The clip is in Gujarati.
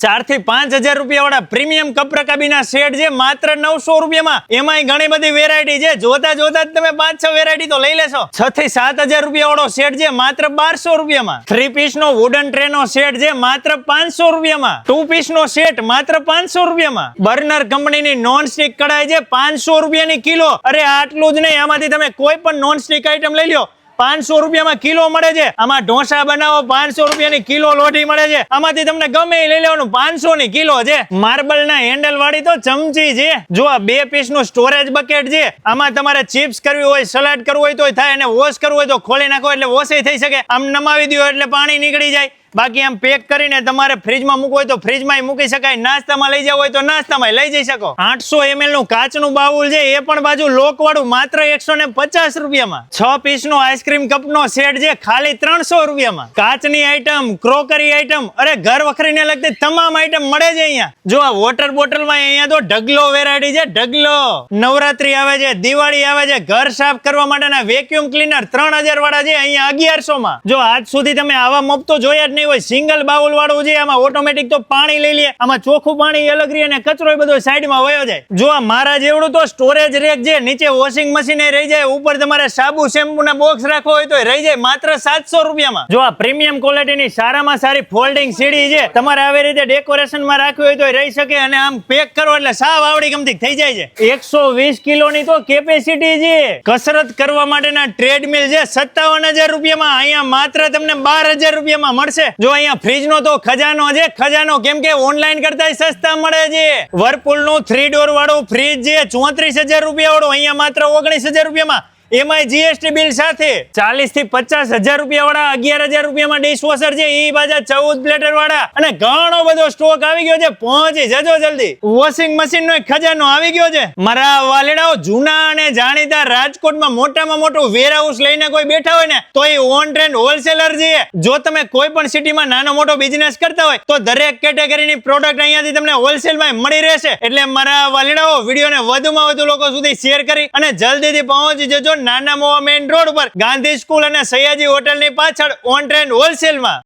ચારથી પાંચ હજાર રૂપિયા વાળા પ્રીમિયમ કપ રકાબીના શેડ છે, માત્ર નવસો રૂપિયામાં. એમાંય ઘણી બધી વેરાયટી છે. જોતા જોતા જ તમે પાંચ છ વેરાયટી તો લઈ લેશો. છ થી સાત હજાર રૂપિયા વાળો શેડ છે, માત્ર બારસો રૂપિયામાં. થ્રી પીસ નો વુડન ટ્રે નો શેડ છે, માત્ર પાંચસો રૂપિયામાં. ટુ પીસ નો સેટ માત્ર પાંચસો રૂપિયામાં. બર્નર કંપનીની નોન સ્ટીક કઢાઈ છે, પાંચસો રૂપિયાની કિલો. અરે, આટલું જ નહીં. આમાંથી તમે કોઈ પણ નોન સ્ટીક આઈટમ લઈ લો પાંચસો રૂપિયામાં કિલો મળે છે. આમાં ઢોસા બનાવો, પાંચસો રૂપિયાની કિલો લોઢી મળે છે. આમાંથી તમને ગમે લઈ લેવાનું. પાંચસો ની કિલો છે. માર્બલ ના હેન્ડલ વાળી તો ચમચી છે. જો આ બે પીસનું સ્ટોરેજ બકેટ છે, આમાં તમારે ચિપ્સ કરવી હોય, સલાડ કરવું હોય તો થાય અને વોશ કરવું હોય તો ખોલી નાખો એટલે વોશ થઈ શકે. આમ નમાવી દો એટલે પાણી નીકળી જાય. બાકી આમ પેક કરીને તમારે ફ્રીજમાં મૂકવું હોય તો ફ્રીજમાં મૂકી શકાય, નાસ્તામાં લઈ જવું હોય તો નાસ્તામાં લઈ જઈ શકો. આઠસો એમએલનું કાચનું બાઉલ છે, એ પણ બાજુ લોક માત્ર એકસો ને પચાસ રૂપિયામાં. છ પીસ નો આઈસ્ક્રીમ કપ સેટ છે, ખાલી ત્રણસો રૂપિયામાં. કાચની આઈટમ ક્રોકરી આઈટમ અરે ઘર વખરીને લગતી તમામ આઈટમ મળે છે અહીંયા. જો આ વોટર બોટલમાં અહીંયા તો ઢગલો વેરાયટી છે, ઢગલો. નવરાત્રી આવે છે, દિવાળી આવે છે, ઘર સાફ કરવા માટેના વેક્યુમ ક્લીનર ત્રણ હજાર વાળા છે, અહીંયા અગિયારસો માં જો આજ સુધી તમે આવા મફતો જોયા જ નહીં હોય, સિંગલ બાઉલ વાળું છે, આમાં ઓટોમેટિક તો પાણી લઈ લે, આમાં ચોખ્ખું પાણી અલગ રહી અને કચરો બધો સાઈડમાં વયો જાય. જો આ મારા જેવડું તો સ્ટોરેજ રેક છે, નીચે વોશિંગ મશીન રહી જાય, ઉપર તમારે સાબુ શેમ્પુ ના બોક્સ રાખવો હોય તો રહી જાય, માત્ર સાતસો રૂપિયામાં. જો આ પ્રીમિયમ ક્વોલિટીની સારામાં સારી ફોલ્ડિંગ સીડી છે, તમારે આવી રીતે ડેકોરેશનમાં રાખવી હોય તો રહી શકે અને આમ પેક કરો એટલે સાવ આવડી ગમતી થઈ જાય છે. એકસો વીસ કિલોની તો કેપેસિટી છે. કસરત કરવા માટેના ટ્રેડમિલ છે, સત્તાવન હજાર રૂપિયામાં, અહીંયા માત્ર તમને બાર હજાર રૂપિયામાં મળશે. જો અહીંયા ફ્રીજ નો તો ખજાનો છે. ખજાનો કેમ કે ઓનલાઈન કરતા સસ્તા મળે છે. વર્પુલનું થ્રી ડોર વાળું ફ્રીજ છે. ચોત્રીસ હજાર રૂપિયા વાળું, અહીંયા માત્ર ઓગણીસ હજાર રૂપિયામાં. એમાંય જીએસટી બિલ સાથે ચાલીસથી પચાસ હજાર રૂપિયા વાળા અગિયાર હજાર રૂપિયામાં ડિશવોશર છે એ બાજા ચૌદ પ્લેટર વાળા અને ઘણો બધો સ્ટોક આવી ગયો છે, પહોંચી જજો જલ્દી. વોશિંગ મશીન નો એક ખજાનો આવી ગયો છે. મારા વાલેડાઓ જૂના અને જાણીતા રાજકોટમાં મોટામાં મોટું વેરહાઉસ લઈને કોઈ બેઠા હોય ને, તો એ ઓન ટ્રેન્ડ હોલસેલર છે. જો તમે કોઈ પણ સિટીમાં નાનો મોટો બિઝનેસ કરતા હોય, તો દરેક કેટેગરીની પ્રોડક્ટ અહીંયાથી તમને હોલસેલમાં મળી રહેશે. એટલે મારા વાલેડાઓ, વિડીયોને વધુમાં વધુ લોકો સુધી શેર કરી અને જલ્દીથી પહોંચી જજો નાના મોવા મેઇન રોડ ઉપર ગાંધી સ્કૂલ અને સયાજી હોટલની પાછળ ઓન હોલસેલ હોલસેલમાં